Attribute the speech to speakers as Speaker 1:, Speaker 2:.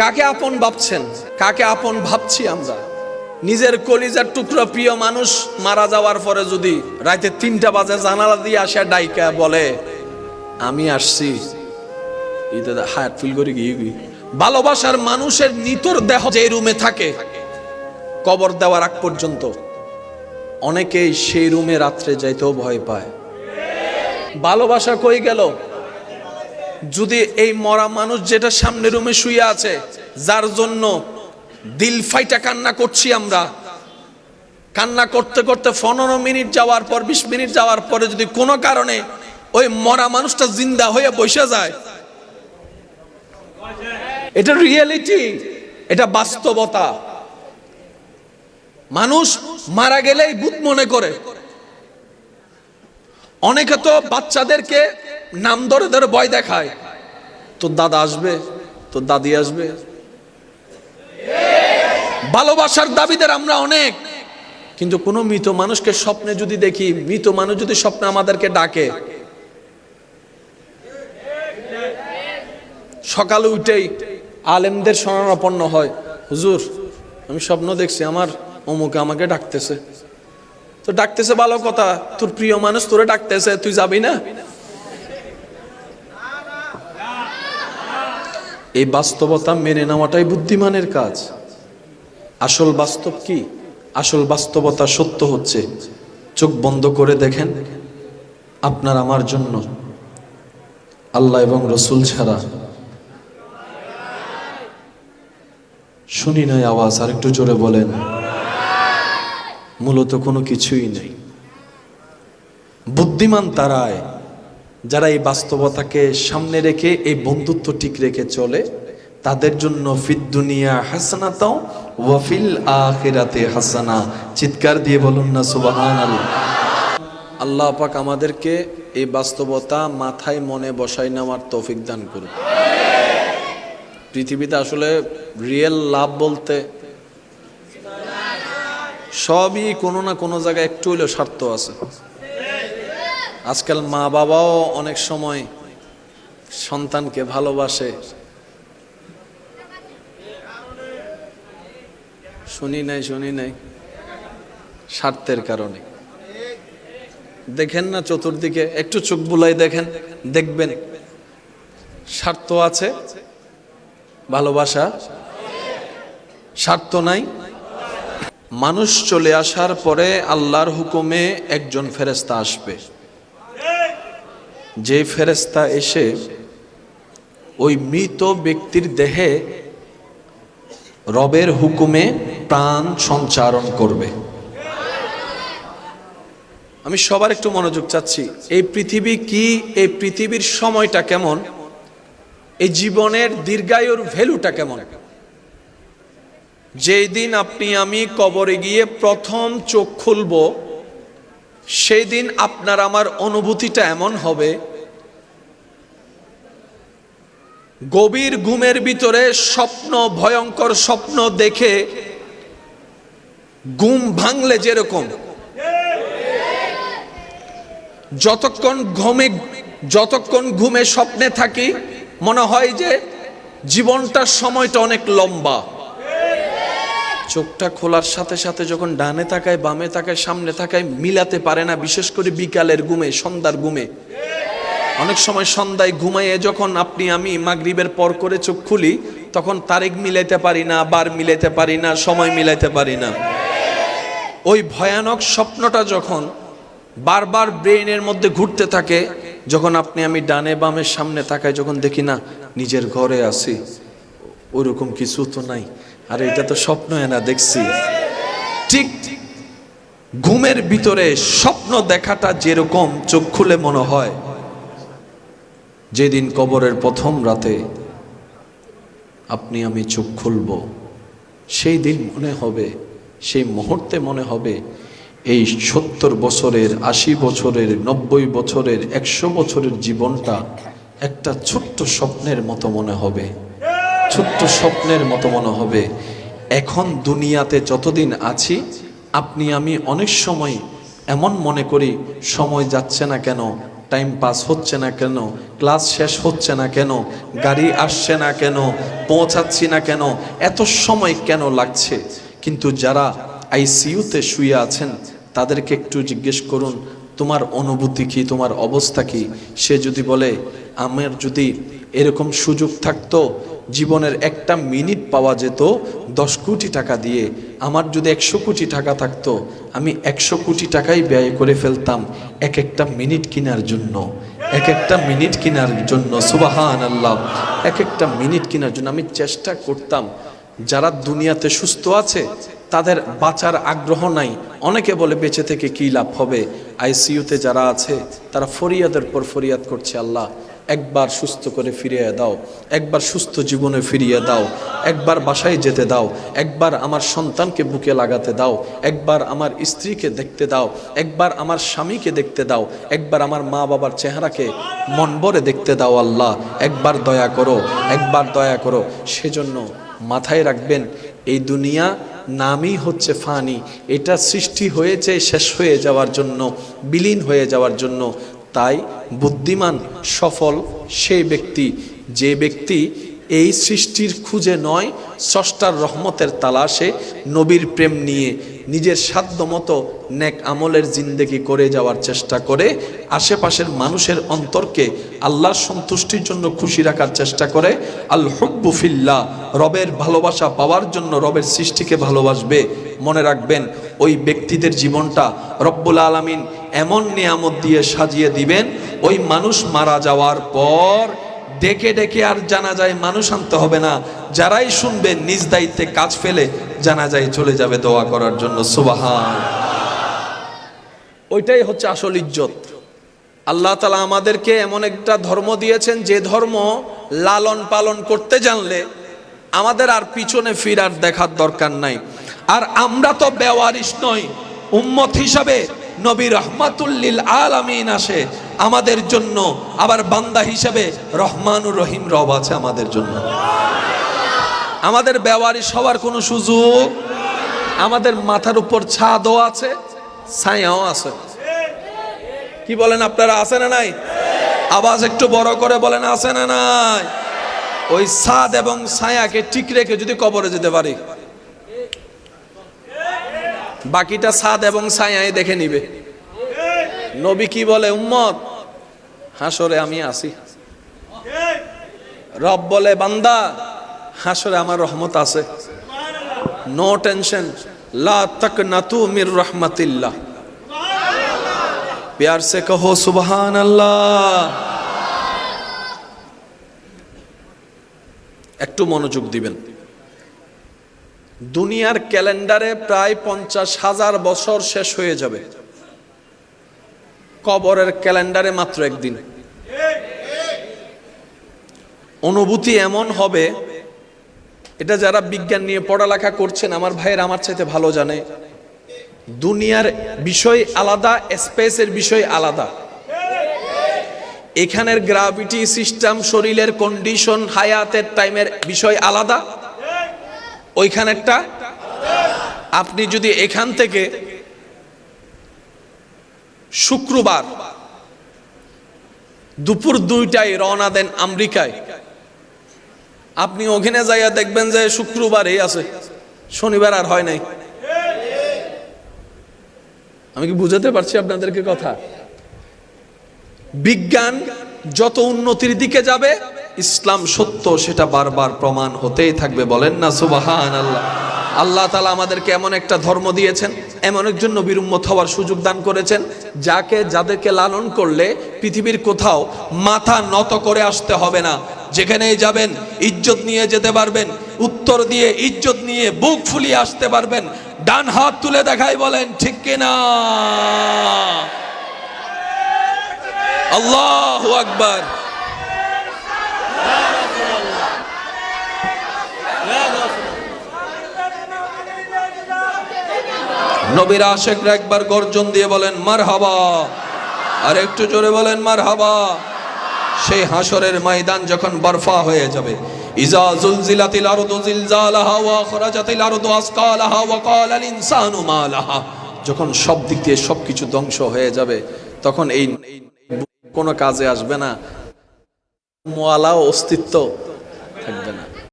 Speaker 1: কাকে আপন ভাবছেন? কাকে আপন ভাবছি আমরা? নিজের কলিজার টুকরো প্রিয় মানুষ মারা যাওয়ার পরে যদি রাতে তিনটা বাজে জানালা দিয়ে আসে ডাইকা বলে, আমি আসছি। এটা হায়াত ফিল করে গিয়ে ভালোবাসার মানুষের নিতর দেহ যে রুমে থাকে, কবর দেওয়ার আগ পর্যন্ত অনেকেই সেই রুমে রাত্রে যাইতেও ভয় পায়। ভালোবাসা কই গেল? যদি এই মরা মানুষ যেটা সামনে রুমে শুয়ে আছে, যার জন্য দিল ফাইটা কান্না করছি আমরা। কান্না করতে করতে পনেরো মিনিট যাওয়ার পর, বিশ মিনিট যাওয়ার পরে যদি কোনো কারণে ওই মরা মানুষটা জিন্দা হয়ে বসে যায়, এটা রিয়েলিটি এটা বাস্তবতা। মানুষ মারা গেলেই ভূত মনে করে। অনেকে তো বাচ্চাদেরকে নাম ধরে ধরে ভয় দেখায়। তোর দাদা আসবে, তোর দাদি আসবে। ভালোবাসার দাবিদের আমরা অনেক, কিন্তু কোনো মৃত মানুষকে স্বপ্নে যদি দেখি, মৃত মানুষ যদি স্বপ্নে আমাদেরকে ডাকে। সকালে উঠেই আলেমদের শরণাপন্ন হয়, হুজুর, আমি স্বপ্ন দেখছি, আমার অমুকে আমাকে ডাকতেছে। তো ডাকতেছে ভালো কথা, তোর প্রিয় মানুষ তোরে ডাকতেছে, তুই যাবি না? এই বাস্তবতা মেনে নেওয়াটাই বুদ্ধিমানের কাজ। আসল বাস্তব কি? আসল বাস্তবতা সত্য হচ্ছে, চোখ বন্ধ করে দেখেন, আপনার আমার জন্য। আল্লাহ এবং রসুল ছাড়া। শুনি নাই আওয়াজ আর একটু জোরে বলেন। মূলত কোনো কিছুই নেই। বুদ্ধিমান তারায় যারা এই বাস্তবতাকে সামনে রেখে, এই বন্ধুত্ব ঠিক রেখে চলে, তাদের জন্য ফিদ দুনিয়া হাসানাতাও ওয়াফিল আখিরাতে হাসানা। চিৎকার দিয়ে বলুন না সুবাহান আল্লাহ পাক আমাদেরকে এই বাস্তবতা মাথায় মনে বসাই নেওয়ার তৌফিক দান করুন। পৃথিবীতে আসলে রিয়েল লাভ বলতে সবই কোনো না কোনো জায়গায় একটু হইলেও স্বার্থ আছে। আজকাল মা বাবাও অনেক সময় সন্তানকে ভালোবাসে। শুনি নাই শুনি নাই। স্বার্থের কারণে। দেখেন না চতুর্দিকে, একটু চোখ বুলাই দেখেন, দেখবেন। স্বার্থ আছে, ভালোবাসা। স্বার্থ নাই। মানুষ চলে আসার পরে আল্লাহর হুকুমে একজন ফেরেস্তা আসবে। যে ফেরেস্তা এসে ওই মৃত ব্যক্তির দেহে রবের হুকুমে প্রাণ সঞ্চারণ করবে। আমি সবার একটু মনোযোগ চাচ্ছি, এই পৃথিবী কি, এই পৃথিবীর সময়টা কেমন, এই জীবনের দীর্ঘায়ুর ভ্যালুটা কেমন? যেই দিন আপনি, আমি কবরে গিয়ে প্রথম চোখ খুলব সেই দিন আপনার আমার অনুভূতিটা এমন হবে। গভীর ঘুমের ভিতরে স্বপ্ন, ভয়ঙ্কর স্বপ্ন দেখে ঘুম ভাঙলে যেরকম। যতক্ষণ ঘুমে যতক্ষণ ঘুমে স্বপ্নে থাকি, মনে হয় যে জীবনটার সময়টা অনেক লম্বা। চোখটা খোলার সাথে সাথে যখন ডানে তাকায়, বামে তাকায়, সামনে তাকায়, মিলাতে পারে না, বিশেষ করে বিকালের ঘুমে, সন্ধ্যার ঘুমে। অনেক সময় সন্ধ্যায় ঘুমাইয়ে যখন আপনি, আমি মাগরিবের পর করে চোখ খুলি, তখন তারিখ মিলাইতে পারি না, বার মিলাইতে পারি না, সময় মিলাইতে পারি না। ওই ভয়ানক স্বপ্নটা যখন বারবার ব্রেইনের মধ্যে ঘুরতে থাকে, যখন আপনি, আমি ডানে বামের সামনে তাকাই যখন দেখি, না, নিজের ঘরে আসি ওরকম কিছু তো নাই। আর, এটা তো স্বপ্ন না, দেখছি। ঠিক ঘুমের ভিতরে স্বপ্ন দেখাটা যেরকম চোখ খুলে মনে হয়। যেদিন কবরের প্রথম রাতে আপনি আমি চোখ খুলব, সেই দিন মনে হবে, সেই মুহূর্তে মনে হবে, এই সত্তর বছরের, আশি বছরের, নব্বই বছরের, একশো বছরের জীবনটা একটা ছোট্ট স্বপ্নের মতো মনে হবে। ছোট্ট স্বপ্নের মতো মনে হবে। এখন দুনিয়াতে যতদিন আছি, আপনি, আমি অনেক সময় এমন মনে করি, সময় যাচ্ছে না কেন টাইম পাস হচ্ছে না কেন ক্লাস শেষ হচ্ছে না কেন, গাড়ি আসছে না কেন, পৌঁছাচ্ছি না কেন, এত সময় কেন লাগছে? কিন্তু যারা আইসিইউতে শুয়ে আছেন, তাদেরকে একটু জিজ্ঞেস করুন, তোমার অনুভূতি কি, তোমার অবস্থা কি? সে যদি বলে, আমার যদি এরকম সুযোগ থাকতো জীবনের একটা মিনিট পাওয়া যেত দশ কোটি টাকা দিয়ে। আমার যদি একশো কোটি টাকা থাকতো, আমি একশো কোটি টাকাই ব্যয় করে ফেলতাম এক একটা মিনিট কেনার জন্য। এক একটা মিনিট কেনার জন্য সুবাহান আল্লাহ এক একটা মিনিট কেনার জন্য আমি চেষ্টা করতাম। যারা দুনিয়াতে সুস্থ আছে, তাদের বাঁচার আগ্রহ নাই। অনেকে বলে, বেঁচে থেকে কী লাভ হবে? আইসিইউতে যারা আছে, তারা ফরিয়াদের পর ফরিয়াদ করছে, আল্লাহ একবার সুস্থ করে ফিরিয়ে দাও, একবার সুস্থ জীবনে ফিরিয়ে দাও, একবার বাসায় যেতে দাও, একবার আমার সন্তানকে বুকে লাগাতে দাও, একবার আমার স্ত্রীকে দেখতে দাও, একবার আমার স্বামীকে দেখতে দাও, একবার আমার মা বাবার চেহারাকে মন ভরে দেখতে দাও আল্লাহ, একবার দয়া করো, একবার দয়া করো। সেজন্য মাথায় রাখবেন, এই দুনিয়া নামই হচ্ছে ফানি, এটা সৃষ্টি হয়েছে শেষ হয়ে যাওয়ার জন্য, বিলীন হয়ে যাওয়ার জন্য। তাই বুদ্ধিমান, সফল সেই ব্যক্তি, যে ব্যক্তি এই সৃষ্টির খুঁজে নয়, স্রষ্টার রহমতের তালাশে নবীর প্রেম নিয়ে নিজের সাধ্য মতো নেক আমলের জিন্দেগি করে যাওয়ার চেষ্টা করে, আশেপাশের মানুষের অন্তরকে আল্লাহর সন্তুষ্টির জন্য খুশি রাখার চেষ্টা করে। আল হুব্বু রবের ভালোবাসা পাওয়ার জন্য রবের সৃষ্টিকে ভালোবাসবে। মনে রাখবেন, ওই ব্যক্তিদের জীবনটা রব্বুল আলমিন এমন নিয়ামত দিয়ে সাজিয়ে দিবেন, ওই মানুষ মারা যাওয়ার পর ডেকে ডেকে আর জানা যায় মানুষ আনতে হবে না। যারাই শুনবে, নিজ দায়িত্বে কাজ ফেলে জানা যায় চলে যাবে দোয়া করার জন্য। সুবাহান। ওইটাই হচ্ছে আসল ইজ্জত। আল্লাহ তালা আমাদেরকে এমন একটা ধর্ম দিয়েছেন, যে ধর্ম লালন পালন করতে জানলে আমাদের আর পিছনে ফিরার দেখার দরকার নাই। আর আমরা তো বেওয়ারিশ নই, উম্মত হিসাবে নবী রহমাতুল্লিল আলামিন আসে, আমাদের জন্য। আবার বান্দা হিসাবে রহমানুর রহিম রব আছে আমাদের জন্য। আমাদের বেওয়ারিশ হওয়ার কোনো সুযোগ? আমাদের মাথার উপর ছাদও আছে, ছায়াও আছে। কি বলেন আপনারা, আছে না নাই? আওয়াজ একটু বড় করে বলেন, আছে না নাই? ওই ছাদ এবং ছায়াকে ঠিক রেখে যদি কবরে যেতে পারি। বাকিটা সাদ এবং ছায়াই দেখে নিবে নবী কি বলে উম্মত হাসরে আমি আসি রব বলে বান্দা হাসরে আমার রহমত আছে নো টেনশন লা তক নাতু মির রহমতিল্লাহ प्यार से कहो सुबहान अल्लाह একটু মনোযোগ দিবেন দুনিয়ার ক্যালেন্ডারে প্রায় পঞ্চাশ হাজার বছর শেষ হয়ে যাবে। কবরের ক্যালেন্ডারে মাত্র একদিন। অনুভূতি এমন হবে, এটা যারা বিজ্ঞান নিয়ে পড়ালেখা করছেন, আমার ভাইয়ের আমার চাইতে ভালো জানে। দুনিয়ার বিষয় আলাদা, স্পেসের বিষয় আলাদা। এখানের গ্রাভিটি সিস্টেম শরীরের কন্ডিশন হায়াতের টাইমের বিষয় আলাদা। ওইখানেরটা আপনি যদি এখান থেকে শুক্রবার দুপুর দুইটায় রওনা দেন আমেরিকায়, আপনি ওখানে যাইয়া দেখবেন যে শুক্রবারই আছে, শনিবার আর হয় নাই। আমি কি বুঝাতে পারছি আপনাদেরকে কথা? বিজ্ঞান যত উন্নতির দিকে যাবে ইসলাম সত্য সেটা বারবার প্রমাণ হতেই থাকবে, বলেন না সুবাহান আল্লাহ আল্লাহ তালা আমাদেরকে এমন একটা ধর্ম দিয়েছেন, এমন একজন নবীর উম্মত হওয়ার সুযোগ দান করেছেন, যাকে, যাদেরকে লালন করলে পৃথিবীর কোথাও মাথা নত করে আসতে হবে না। যেখানেই যাবেন, ইজ্জত নিয়ে যেতে পারবেন, উত্তর দিয়ে ইজ্জত নিয়ে বুক ফুলিয়ে আসতে পারবেন, ডান হাত তুলে দেখাই বলেন, ঠিক কিনা? আল্লাহ আকবার। নবীর আশেকরা একবার গর্জন দিয়ে বলেন মার হাবা আর একটু জোরে বলেন মার হাবা সেই হাসরের ময়দান যখন বরফা হয়ে যাবে ওয়া ওয়া যখন সব দিক দিয়ে সবকিছু ধ্বংস হয়ে যাবে, তখন এই কোনো কাজে আসবে না। মোয়ালা অস্তিত্ব থাকবে না।